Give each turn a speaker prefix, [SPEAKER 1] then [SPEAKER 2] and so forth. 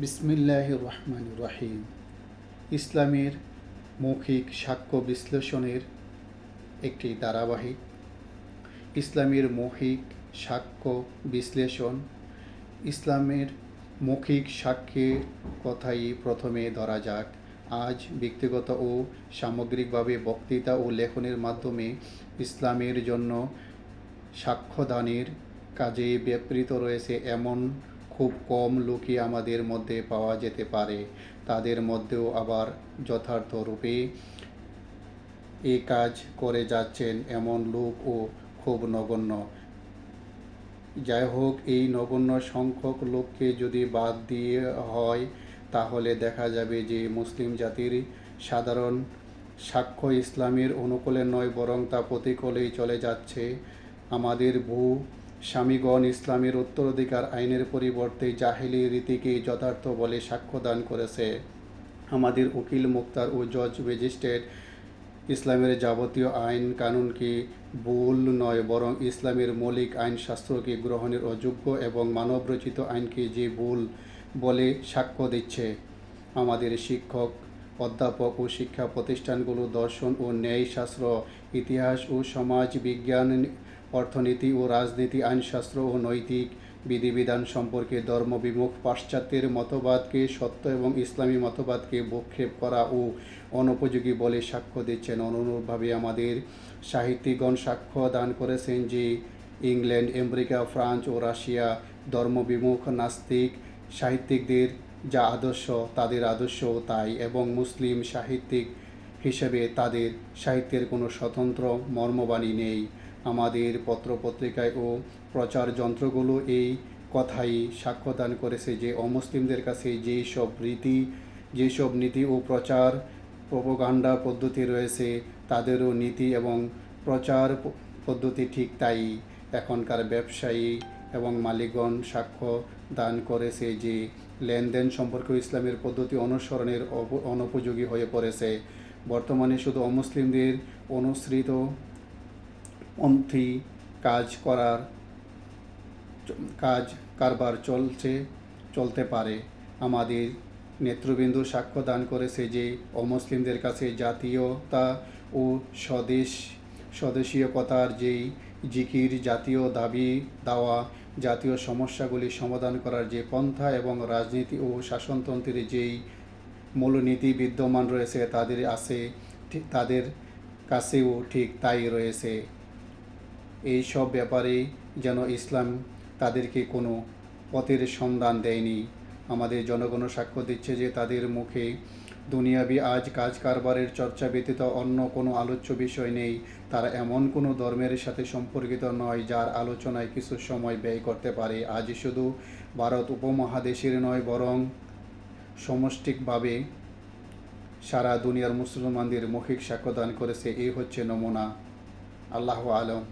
[SPEAKER 1] বিসমিল্লাহ রহমান রহিম ইসলামের মৌখিক সাক্ষ্য বিশ্লেষণের একটি ধারাবাহিক। ইসলামের মৌখিক সাক্ষ্য বিশ্লেষণ ইসলামের মৌখিক সাক্ষ্যের কথাই প্রথমে ধরা যাক। আজ ব্যক্তিগত ও সামগ্রিকভাবে বক্তৃতা ও লেখনের মাধ্যমে ইসলামের জন্য সাক্ষ্যদানের কাজে ব্যাপৃত রয়েছে এমন খুব কম লোকই আমাদের মধ্যে পাওয়া যেতে পারে। তাদের মধ্যেও আবার যথার্থ রূপে এ কাজ করে যাচ্ছেন এমন লোকও খুব নগণ্য। যাই হোক, এই নগণ্য সংখ্যক লোককে যদি বাদ দিয়ে হয়, তাহলে দেখা যাবে যে মুসলিম জাতির সাধারণ সাক্ষ্য ইসলামের অনুকূলে নয়, বরং তা প্রতিকূলেই চলে যাচ্ছে। আমাদের ভূ স্বামীগণ ইসলামের উত্তরাধিকার আইনের পরিবর্তে জাহেলি রীতিকে যথার্থ বলে সাক্ষ্যদান করেছে। আমাদের উকিল মুক্তার ও জজ ম্যাজিস্ট্রেট, ইসলামের যাবতীয় আইন কানুনকে ভুল নয়, বরং ইসলামের মৌলিক আইন শাস্ত্রকে গ্রহণের অযোগ্য এবং মানবরচিত আইনকে যে ভুল বলে সাক্ষ্য দিচ্ছে? আমাদের শিক্ষক, অধ্যাপক ও শিক্ষা প্রতিষ্ঠানগুলো দর্শন ও ন্যায়শাস্ত্র, ইতিহাস ও সমাজ বিজ্ঞান অর্থনীতি ও রাজনীতি, আইনশাস্ত্র ও নৈতিক বিধিবিধান সম্পর্কে ধর্মবিমুখ পাশ্চাত্যের মতবাদকে, সত্য এবং ইসলামী মতবাদকে ভূক্ষেপ করা ও অনুপযোগী বলে সাক্ষ্য দিচ্ছেন। অনুরূপভাবে আমাদের সাহিত্যিকগণ সাক্ষ্য দান করেছেন যে, ইংল্যান্ড, আমেরিকা, ফ্রান্স ও রাশিয়া ধর্মবিমুখ নাস্তিক সাহিত্যিকদের যা আদর্শ, তাদের আদর্শও তাই এবং মুসলিম সাহিত্যিক হিসেবে তাদের সাহিত্যের কোনো স্বতন্ত্র মর্মবাণী নেই। আমাদের পত্রপত্রিকায় ও প্রচার যন্ত্রগুলো এই কথাই সাক্ষ্যদান করেছে যে অমুসলিমদের কাছে যেই সব রীতি, যেসব নীতি ও প্রচার প্রোপোগান্ডা পদ্ধতি রয়েছে, তাদেরও নীতি এবং প্রচার পদ্ধতি ঠিক তাই। এখনকার ব্যবসায়ী এবং মালিকগণ সাক্ষ্য দান করেছে যে লেনদেন সম্পর্কে ইসলামের পদ্ধতি অনুসরণের অনুপযোগী হয়ে পড়েছে। বর্তমানে শুধু অমুসলিমদের অনুসৃত পন্থী কাজ করার, কাজ কারবার চলছে, চলতে পারে। আমাদের নেতৃবৃন্দ সাক্ষ্য দান করেছে যে, অমুসলিমদের কাছে জাতীয়তা ও স্বদেশ, স্বদেশীয়তার যেই জিকির, জাতীয় দাবি, দাওয়া, জাতীয় সমস্যাগুলি সমাধান করার যে পন্থা এবং রাজনীতি ও শাসনতন্ত্রের যেই মূলনীতি বিদ্যমান রয়েছে, তাদের আছে তাদের কাছেও ঠিক তাই রয়েছে। এই সব ব্যাপারে যেন ইসলাম তাদেরকে কোনো পথের সন্ধান দেয়নি। আমাদের জনগণ সাক্ষ্য দিচ্ছে যে তাদের মুখে দুনিয়াবি আজ কাজ কারবারের চর্চা ব্যতীত অন্য কোনো আলোচ্য বিষয় নেই। তারা এমন কোনো ধর্মের সাথে সম্পর্কিত নয় যার আলোচনায় কিছু সময় ব্যয় করতে পারে। আজ শুধু ভারত উপমহাদেশের নয়, বরং সমষ্টিকভাবে সারা দুনিয়ার মুসলমানদের মৌখিক সাক্ষ্যদান করেছে। এই হচ্ছে নমুনা। আল্লাহ আলম।